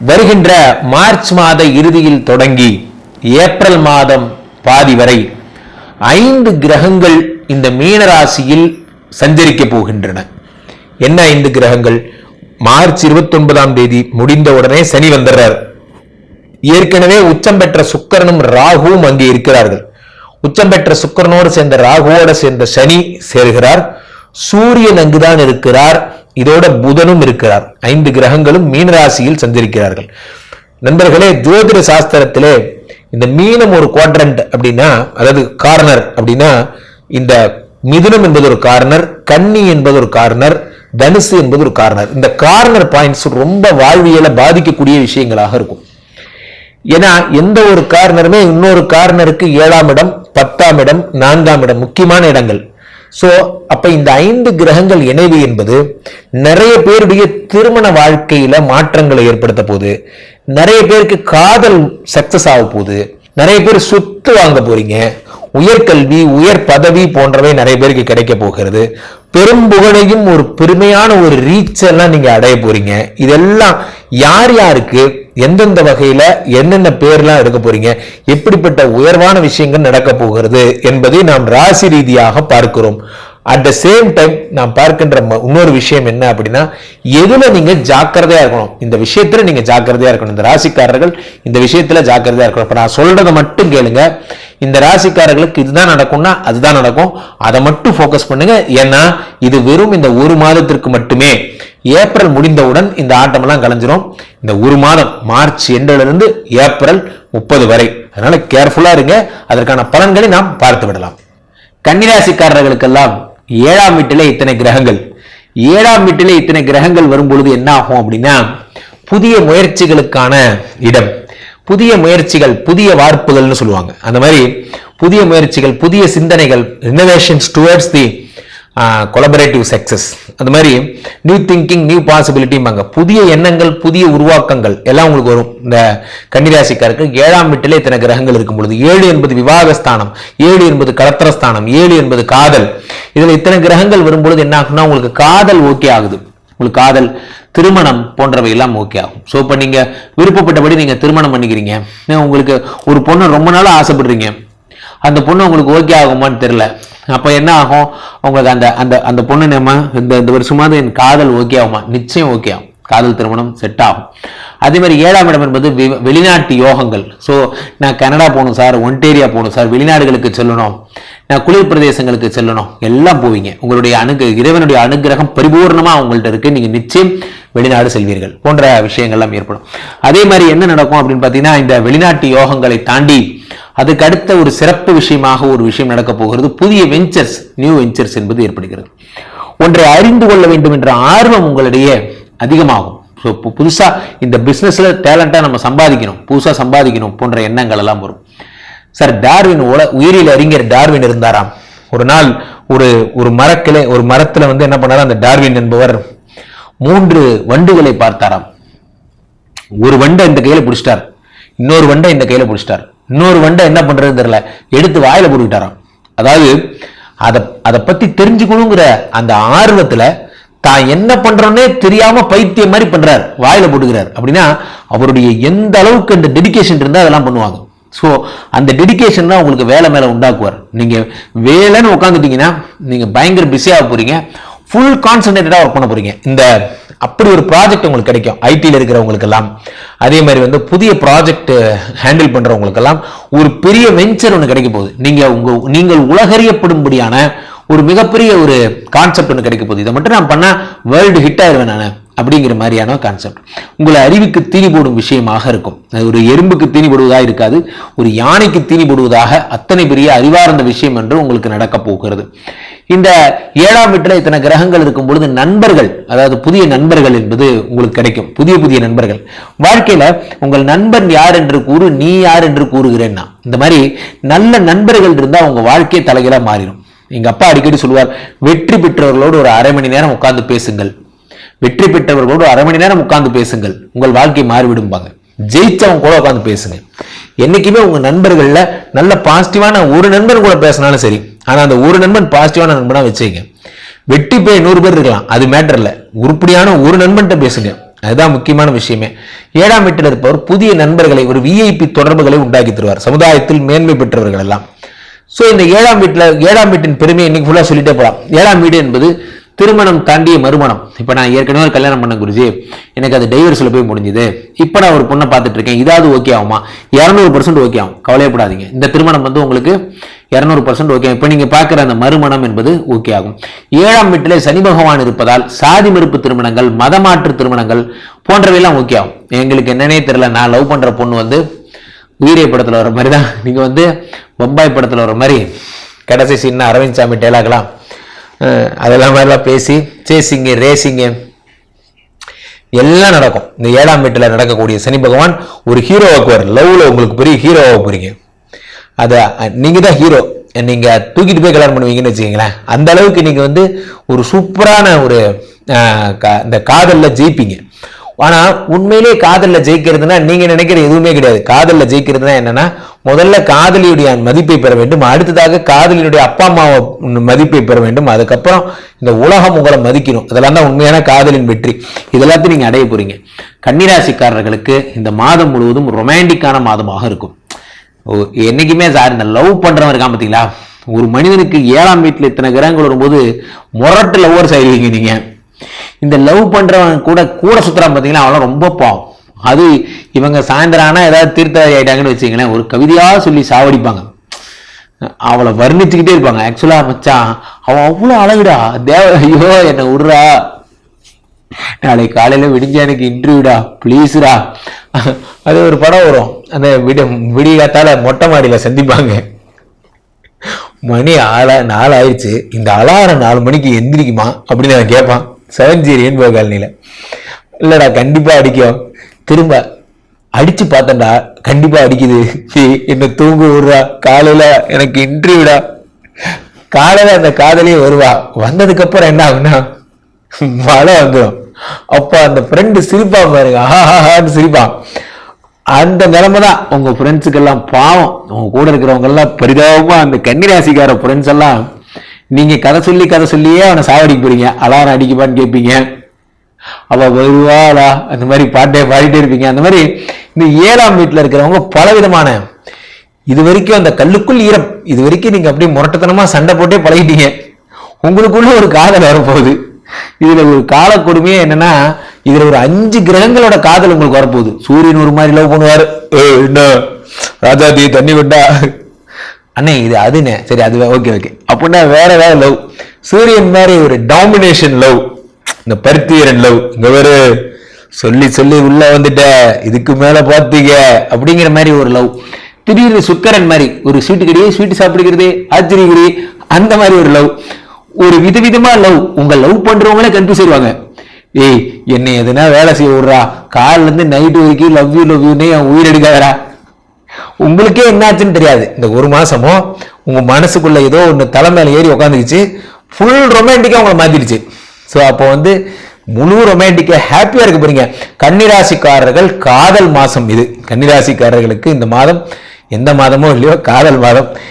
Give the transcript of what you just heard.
வருகின்ற மார்ச் மாத இறுதியில் தொடங்கி ஏப்ரல் மாதம் பாதி வரை ஐந்து கிரகங்கள் இந்த மீனராசியில் சஞ்சரிக்க போகின்றன. என்ன ஐந்து கிரகங்கள்? மார்ச் 29 தேதி முடிந்த உடனே சனி வந்துடுறார். ஏற்கனவே உச்சம் பெற்ற சுக்கரனும் ராகுவும் அங்கே இருக்கிறார்கள். உச்சம் பெற்ற சுக்கரனோடு சேர்ந்த ராகுவோடு சேர்ந்த சனி சேர்கிறார். சூரியன் அங்குதான் இருக்கிறார். இதோட புதனும் இருக்கிறார். ஐந்து கிரகங்களும் மீனராசியில் சஞ்சரிக்கிறார்கள். நண்பர்களே ஜோதிட சாஸ்திரத்திலே இந்த மீனம் ஒரு குவாட்ரண்ட் அப்படின்னா அதாவது கார்னர் அப்படின்னா இந்த மிதுனம் என்பது ஒரு கார்னர் கன்னி என்பது ஒரு கார்னர் தனுசு என்பது ஒரு கார்னர் இந்த கார்னர் பாயிண்ட்ஸ் ரொம்ப வாழ்வியலை பாதிக்கக்கூடிய விஷயங்களாக இருக்கும். ஏன்னா எந்த ஒரு கார்னருமே இன்னொரு கார்னருக்கு ஏழாம் இடம் பத்தாம் இடம் நான்காம் இடம் முக்கியமான இடங்கள். ஸோ அப்ப இந்த ஐந்து கிரகங்கள் இணைவு என்பது நிறைய பேருடைய திருமண வாழ்க்கையில மாற்றங்களை ஏற்படுத்த போகுது. நிறைய பேருக்கு காதல் சக்சஸ் ஆக போகுது. நிறைய பேர் சொத்து வாங்க போறீங்க. உயர்கல்வி உயர் பதவி போன்றவை நிறைய பேருக்கு கிடைக்க போகிறது. பெரும் புகழையும் ஒரு பெருமையான ஒரு ரீச்செல்லாம் நீங்கள் நீங்க அடைய போறீங்க. இதெல்லாம் யார் யாருக்கு எந்தெந்த வகையில என்னென்ன பேர்லாம் எடுக்க போறீங்க எப்படிப்பட்ட உயர்வான விஷயங்கள் நடக்க போகிறது என்பதை நாம் ராசி ரீதியாக பார்க்கிறோம். அட் த சேம் டைம் நாம் பார்க்கின்ற ம- இன்னொரு விஷயம் என்ன அப்படின்னா எதுல நீங்க ஜாக்கிரதையா இருக்கணும்? இந்த விஷயத்துல நீங்க ஜாக்கிரதையா இருக்கணும். இந்த ராசிக்காரர்கள் இந்த விஷயத்துல ஜாக்கிரதையா இருக்கணும். இப்ப நான் சொல்றதை மட்டும் கேளுங்க. இந்த ராசிக்காரர்களுக்கு இதுதான் நடக்கும்னா அதுதான் நடக்கும். அதை மட்டும் ஃபோக்கஸ் பண்ணுங்க. ஏன்னா இது வெறும் இந்த ஒரு மாதத்திற்கு மட்டுமே. ஏப்ரல் முடிந்தவுடன் இந்த ஆட்டமெல்லாம் கலைஞ்சிரும். இந்த ஒரு மாதம் மார்ச் எண்டிலிருந்து இருந்து ஏப்ரல் முப்பது வரை. அதனால கேர்ஃபுல்லா இருங்க. அதற்கான பலன்களை நாம் பார்த்து விடலாம். கன்னிராசிக்காரர்களுக்கெல்லாம் ஏழாம் வீட்டிலே இத்தனை கிரகங்கள். ஏழாம் வீட்டிலே இத்தனை கிரகங்கள் வரும் பொழுது என்ன ஆகும் அப்படின்னா புதிய முயற்சிகளுக்கான இடம். புதிய முயற்சிகள் புதிய வார்ப்புகள்னு சொல்லுவாங்க. அந்த மாதிரி புதிய முயற்சிகள் புதிய சிந்தனைகள் innovations towards the collaborative success அந்த மாதிரி நியூ திங்கிங் நியூ பாசிபிலிட்டிம்பாங்க புதிய எண்ணங்கள் புதிய உருவாக்கங்கள் எல்லாம் உங்களுக்கு வரும். இந்த கன்னிராசிக்காருக்கு ஏழாம் வீட்டிலே இத்தனை கிரகங்கள் இருக்கும் பொழுது. ஏழு என்பது விவாகஸ்தானம் ஏழு என்பது கலத்திரஸ்தானம் ஏழு என்பது காதல். இதில் இத்தனை கிரகங்கள் வரும்பொழுது என்ன ஆகுன்னா உங்களுக்கு காதல் ஓகே ஆகுது. உங்களுக்கு காதல் திருமணம் போன்றவை எல்லாம் ஓகே ஆகும். ஸோ இப்போ நீங்கள் விருப்பப்பட்டபடி நீங்கள் திருமணம் பண்ணிக்கிறீங்க. உங்களுக்கு ஒரு பொண்ணு ரொம்ப நாளாக ஆசைப்படுறீங்க. அந்த பொண்ணு உங்களுக்கு ஓகே ஆகுமான்னு தெரில அப்போ என்ன ஆகும்? உங்களுக்கு அந்த அந்த அந்த பொண்ணு நம்ம இந்த இந்த வருஷமாவது என் காதல் ஓகே ஆகுமா? நிச்சயம் ஓகே ஆகும். காதல் திருமணம் செட் ஆகும். அதே மாதிரி ஏழாம் இடம் என்பது வெ- வெளிநாட்டு யோகங்கள். ஸோ நான் கனடா போகணும் சார் ஒன்டேரியா போகணும் சார் வெளிநாடுகளுக்கு செல்லணும். நான் குளிர் பிரதேசங்களுக்கு செல்லணும். எல்லாம் போவீங்க. உங்களுடைய அணுகு இறைவனுடைய அனுகிரகம் பரிபூர்ணமாக உங்கள்கிட்ட இருக்கு. நீங்க நிச்சயம் வெளிநாடு செல்வீர்கள். போன்ற விஷயங்கள்லாம் ஏற்படும். அதே மாதிரி என்ன நடக்கும் அப்படின்னு பார்த்தீங்கன்னா இந்த வெளிநாட்டு யோகங்களை தாண்டி அதுக்கு அடுத்த ஒரு சிறப்பு விஷயமாக ஒரு விஷயம் நடக்க போகிறது. புதிய வெஞ்சர்ஸ் நியூ வெஞ்சர்ஸ் என்பது ஏற்படுகிறது. ஒன்றை அறிந்து கொள்ள வேண்டும் என்ற ஆர்வம் உங்களிடையே அதிகமாகும். ஸோ புதுசா இந்த பிசினஸ்ல டேலண்ட்டாக நம்ம சம்பாதிக்கணும். புதுசா சம்பாதிக்கணும் போன்ற எண்ணங்கள் எல்லாம் வரும். சார் டார்வின் உல உயிரியல் அறிஞர் டார்வின் இருந்தாராம். ஒரு நாள் ஒரு ஒரு மரக்கிளை ஒரு மரத்துல வந்து என்ன பண்ணாரு அந்த டார்வின் என்பவர் மூன்று வண்டுகளை பார்த்தாராம். ஒரு வண்டை இந்த கையில பிடிச்சிட்டார். இன்னொரு வண்டை இந்த கையில பிடிச்சிட்டார். இன்னொரு வண்டை என்ன பண்றதுன்னு தெரியல. எடுத்து வாயில போட்டுக்கிட்டாராம். அதாவது அதை அதை பத்தி தெரிஞ்சுக்கணுங்கிற அந்த ஆர்வத்துல தான் என்ன பண்றோன்னே தெரியாம பைத்தியம் மாதிரி பண்ணுறார் வாயில போட்டுக்கிறார். அப்படின்னா அவருடைய எந்த அளவுக்கு அந்த டெடிகேஷன் இருந்தா அதெல்லாம் பண்ணுவாங்க. ஸோ அந்த டெடிகேஷன் தான் உங்களுக்கு வேலை மேலே உண்டாக்குவார். நீங்கள் வேலைன்னு உட்காந்துட்டீங்கன்னா நீங்கள் பயங்கர பிஸியாக போகிறீங்க ஃபுல் கான்சன்ட்ரேட்டடாக ஒர்க் பண்ண போகிறீங்க இந்த அப்படி ஒரு ப்ராஜெக்ட் உங்களுக்கு கிடைக்கும். ஐடியில் இருக்கிறவங்களுக்கெல்லாம். அதே மாதிரி வந்து புதிய ப்ராஜெக்ட் ஹேண்டில் பண்ணுறவங்களுக்கெல்லாம் ஒரு பெரிய வெஞ்சர் ஒன்று கிடைக்க போகுது. நீங்கள் உங்கள் நீங்கள் உலகறியப்படும்படியான ஒரு மிகப்பெரிய ஒரு கான்செப்ட் ஒன்று கிடைக்க போகுது. இதை மட்டும் நான் பண்ணால் வேர்ல்டு ஹிட் ஆயிடுவேன் நான். அப்படிங்கிற மாதிரியான கான்செப்ட் உங்களை அறிவுக்கு தீனி போடும் விஷயமாக இருக்கும். அது ஒரு எறும்புக்கு தீனி போடுவதாக இருக்காது. ஒரு யானைக்கு தீனி போடுவதாக அத்தனை பெரிய அறிவார்ந்த விஷயம் என்று உங்களுக்கு நடக்கப் போகிறது. இந்த ஏழாம் வீட்டில் இத்தனை கிரகங்கள் இருக்கும் பொழுது நண்பர்கள் அதாவது புதிய நண்பர்கள் என்பது உங்களுக்கு கிடைக்கும். புதிய புதிய நண்பர்கள். வாழ்க்கையில உங்கள் நண்பன் யார் என்று கூறு நீ யார் என்று கூறுகிறேன்னா இந்த மாதிரி நல்ல நண்பர்கள் இருந்தால் உங்கள் வாழ்க்கையை தலைகளாக மாறிடும். எங்கள் அப்பா அடிக்கடி சொல்லுவார் வெற்றி பெற்றவர்களோடு ஒரு அரை மணி நேரம் உட்கார்ந்து பேசுங்கள். வெற்றி பெற்றவர்களோடு அரை மணி நேரம் உட்கார்ந்து பேசுங்கள். உங்கள் வாழ்க்கை மாறிவிடும்பாங்க. ஜெயிச்சவங்க கூட உட்கார்ந்து பேசுங்க. என்னைக்குமே உங்க நண்பர்கள்ல நல்ல பாசிட்டிவான ஒரு நண்பன் கூட பேசினாலும் சரி ஆனா அந்த ஒரு நண்பன் பாசிட்டிவான நண்பனா வச்சுங்க வெட்டி போய் நூறு பேர் இருக்கலாம் அது மேட்டர் இல்ல. உருப்படியான ஒரு நண்பன்கிட்ட பேசுங்க. அதுதான் முக்கியமான விஷயமே. ஏழாம் வீட்டில் இருப்பவர் புதிய நண்பர்களை ஒரு விஐபி தொடர்புகளை உண்டாக்கி தருவார். சமுதாயத்தில் மேன்மை பெற்றவர்கள் எல்லாம். ஸோ இந்த ஏழாம் வீட்டில் ஏழாம் வீட்டின் பெருமையை இன்னைக்கு ஃபுல்லாக சொல்லிட்டே போகலாம் ஏழாம் வீடு என்பது திருமணம் தாண்டிய மறுமணம். இப்போ நான் ஏற்கனவே ஒரு கல்யாணம் பண்ண குருஜி. எனக்கு அது டைவர்ஸில் போய் முடிஞ்சுது. இப்போ நான் ஒரு பொண்ணை பார்த்துட்டு இருக்கேன். இதாவது ஓகே ஆகுமா? இரநூறு பர்சன்ட் ஓகே ஆகும். கவலையப்படாதீங்க. இந்த திருமணம் வந்து உங்களுக்கு இரநூறு பர்சன்ட் ஓகே இப்போ நீங்கள் பார்க்குற அந்த மறுமணம் என்பது ஓகே ஆகும். ஏழாம் வீட்டிலே சனி பகவான் இருப்பதால் சாதி மறுப்பு திருமணங்கள் மதமாற்று திருமணங்கள் போன்றவையெல்லாம் ஓகே ஆகும். எங்களுக்கு என்னன்னே தெரியல. நான் லவ் பண்ணுற பொண்ணு வந்து உயிரை படத்தில் வர மாதிரி தான் நீங்கள் வந்து பம்பாய் படத்தில் வர மாதிரி கடைசி சீன்னா அரவிந்த் சாமி டேலாகலாம் அதெல்லாம் மாதிரிலாம் பேசி சேசிங்கு ரேசிங்கு எல்லாம் நடக்கும். இந்த ஏழாம் வீட்டில் நடக்கக்கூடிய சனி பகவான் ஒரு ஹீரோவாக்குவார் லவ்வில் உங்களுக்கு பெரிய ஹீரோவாக போகிறீங்க அதை நீங்கள் தான் ஹீரோ நீங்கள் தூக்கிட்டு போய் கல்யாணம் பண்ணுவீங்கன்னு வச்சுக்கீங்களேன். அந்த அளவுக்கு நீங்கள் வந்து ஒரு சூப்பரான ஒரு கா- இந்த காதலில் ஜெயிப்பீங்க. ஆனா உண்மையிலேயே காதல்ல ஜெயிக்கிறதுனா நீங்க நினைக்கிற எதுவுமே கிடையாது. காதல்ல ஜெயிக்கிறதுனா என்னன்னா முதல்ல காதலியுடைய மதிப்பை பெற வேண்டும். அடுத்ததாக காதலியுடைய அப்பா அம்மாவை மதிப்பை பெற வேண்டும். அதுக்கப்புறம் இந்த உலகம் உங்களை மதிக்கணும். இதெல்லாம் தான் உண்மையான காதலின் வெற்றி. இதெல்லாத்தையும் நீங்க அடைய போறீங்க. கன்னிராசிக்காரர்களுக்கு இந்த மாதம் முழுவதும் ரொமான்டிக்கான மாதமாக இருக்கும். ஓ, என்னைக்குமே சார் இந்த லவ் பண்றவன் இருக்கான் பார்த்தீங்களா ஒரு மனிதனுக்கு ஏழாம் வீட்டில் இத்தனை கிரகங்கள் வரும்போது முரட்டு லவ்வர் செய்வீங்க நீங்கள் இந்த லவ் பண்றவன் கூட கூட சுத்துறான் பார்த்தீங்கன்னா அவெல்லாம் ரொம்ப பாவம். அது இவங்க சாயந்தரம் ஆனால் ஏதாவது தீர்த்தவாரி ஆயிட்டாங்கன்னு வச்சுங்களேன் ஒரு கவிதையாக சொல்லி சாவடிப்பாங்க. அவளை வர்ணிச்சுக்கிட்டே இருப்பாங்க. ஆக்சுவலா மச்சான் அவன் அவ்வளோ அழகுடா. தேவ ஐயோ என்னை விடுறா நாளைக்கு காலையில விடிஞ்ச எனக்கு இன்டர்வியூடா ப்ளீஸ்டா அது ஒரு படம் வரும். அந்த விட விடிகாத்தால மொட்டை மாடியில சந்திப்பாங்க. மணி ஆளா நாலு ஆயிடுச்சு இந்த அலாரம் நாலு மணிக்கு எந்திரிக்குமா? அப்படின்னு அவன் கேட்பான். செவன் ஜீரியன் ரெயின்போ காலனியில இல்லைடா கண்டிப்பாக அடிக்கும். திரும்ப அடித்து பார்த்தேன்டா கண்டிப்பாக அடிக்குது. என்னை என்ன தூங்க விடுறா. காலையில் எனக்கு இன்டர்வியூடா காலையில் அந்த காதலியே வருவா. வந்ததுக்கப்புறம் என்ன ஆகுனா மழை வந்துடும் அப்போ அந்த ஃப்ரெண்டு சிரிப்பான் பாருங்க. ஆஹாஹான்னு சிரிப்பான். அந்த நிலைமை தான் உங்கள் ஃப்ரெண்ட்ஸுக்கெல்லாம் பாவம். உங்க கூட இருக்கிறவங்கெல்லாம் பரிதாபமாக அந்த கன்னிராசிக்கார ஃப்ரெண்ட்ஸ் எல்லாம் நீங்கள் கதை சொல்லி கதை சொல்லியே அவனை சாவடிக்க போறீங்க. அலாரம் அடிக்குமான்னு கேட்பீங்க. அவள் வருவாளா அந்த மாதிரி பாட்டே பாடிட்டே இருப்பீங்க. அந்த மாதிரி இந்த ஏழாம் வீட்டில் இருக்கிறவங்க பலவிதமான இது வரைக்கும் அந்த கல்லுக்குள் ஈரம் இது வரைக்கும் நீங்கள் அப்படியே முரட்டத்தனமாக சண்டை போட்டே பழகிட்டீங்க. உங்களுக்குள்ள ஒரு காதல் வரப்போகுது. இதில் ஒரு கால கொடுமையே என்னன்னா இதில் ஒரு அஞ்சு கிரகங்களோட காதல் உங்களுக்கு வரப்போகுது. சூரியன் ஒரு மாதிரி லவ் பண்ணுவார். என்ன? ராஜாதி தண்ணி விட்டா அண்ணே இது அதுண்ணே. சரி அது ஓகே ஓகே அப்படின்னா வேற வேற லவ் சூரியன் மாதிரி ஒரு டாமினேஷன் லவ் இந்த பருத்தியரன் லவ் இங்க ஒரு சொல்லி சொல்லி உள்ள வந்துட்ட. இதுக்கு மேல பாத்தீங்க. அப்படிங்கிற மாதிரி ஒரு லவ் திடீர்னு சுக்கரன் மாதிரி ஒரு ஸ்வீட்டு கடையே ஸ்வீட்டு சாப்பிடுகிறது ஆச்சரியகிரி அந்த மாதிரி ஒரு லவ் ஒரு விதவிதமா லவ் உங்க லவ் பண்றவங்களே கன்ஃபியூஸ் ஆயிடுவாங்க ஏய் என்னை எதுனா வேலை செய்ய விடுறா. கால்ல இருந்து நைட்டு வரைக்கும் லவ் யூ லவ் யூனே என் உயிர் எடுக்காதரா உங்களுக்கே என்னாச்சுன்னு தெரியாது. இந்த ஒரு மாசமும் உங்க மனசுக்குள்ள ஏதோ ஒன்று தலை ஏறி உட்காந்துக்கிச்சு ஃபுல் ரொமான்டிக்கா உங்களை மாத்திடுச்சு. ஸோ அப்போ வந்து முழு ரொமான்டிக்கா ஹாப்பியா இருக்க போறீங்க. கன்னிராசிக்காரர்கள் காதல் மாசம் இது. கன்னிராசிக்காரர்களுக்கு இந்த மாதம் எந்த மாதமோ இல்லையோ காதல் மாதம்.